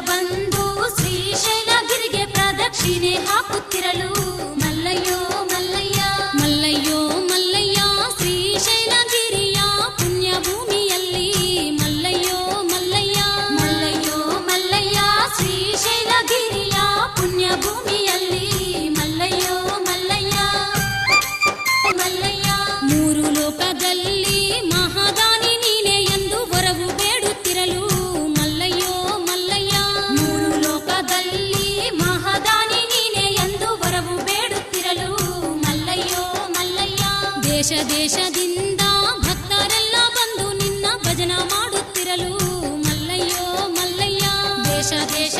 ಬಂದ ದೇಶ ದೇಶದಿಂದ ಭಕ್ತರೆಲ್ಲ ಬಂದು ನಿನ್ನ ಭಜನ ಮಾಡುತ್ತಿರಲು ಮಲ್ಲಯ್ಯೋ ಮಲ್ಲಯ್ಯ ದೇಶ ದೇಶ